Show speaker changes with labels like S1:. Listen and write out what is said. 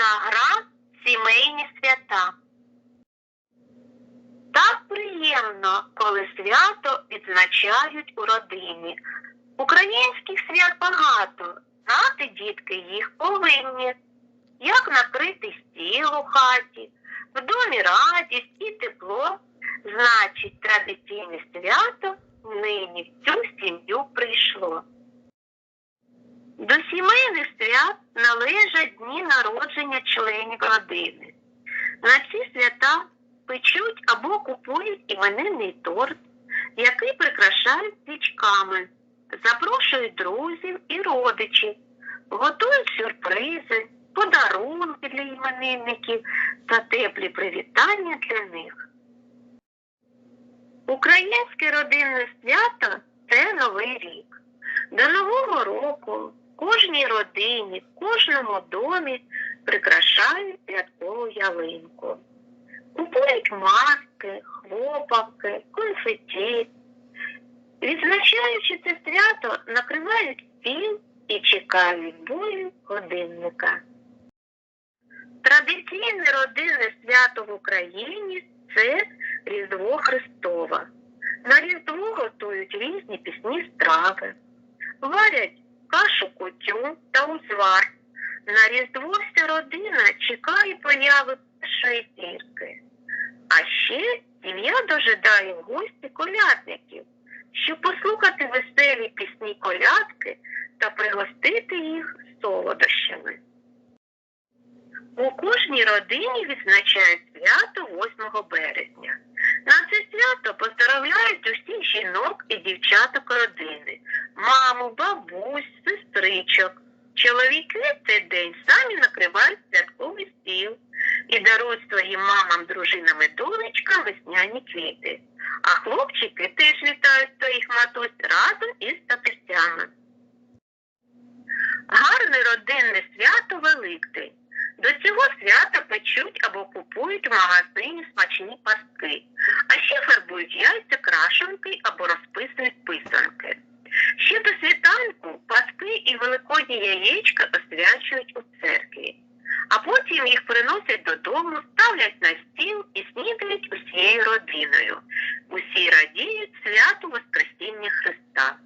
S1: Музична гра Сімейні свята. Так приємно, коли свято відзначають у родині. Українських свят багато, знати дітки їх повинні. Як накрити стіл у хаті, в домі радість і тепло, значить традиційне свято нині в цю сім'ю прийшло. До сімейних свят належать дні народження членів родини. На ці свята печуть або купують іменинний торт, який прикрашають свічками, запрошують друзів і родичів, готують сюрпризи, подарунки для іменинників та теплі привітання для них. Українське родинне свято це Новий рік. До Нового року в кожній родині, в кожному домі прикрашають святкову ялинку. Купують маски, хлопавки, конфеті. Відзначаючи це свято, накривають стіл і чекають бою годинника. Традиційне родинне свято в Україні це Різдво Христове. На Різдво готують різні пісні страви, варять кашу кутю та узвар. На Різдво вся родина чекає появи першої зірки. А ще сім'я дожидає в гості колядників, щоб послухати веселі пісні колядки та пригостити їх солодощами. У кожній родині відзначають свято 8 березня. На це свято поздоровляють усіх жінок і дівчаток родини, маму, бабусь, сестричок. Чоловіки в цей день самі накривають святковий стіл і дарують своїм мамам, дружинам і донечкам весняні квіти. А хлопчики теж вітають своїх матусь разом із татусями. Гарне родинне свято Великдень. До цього свята печуть або купують в магазині смачні пастки, а ще фарбують яйця, крашенки або розписують писанки. Ще до світанку паски і великодні яєчка освячують у церкві, а потім їх приносять додому, ставлять на стіл і снідають усією родиною. Усі радіють святу Воскресіння Христа.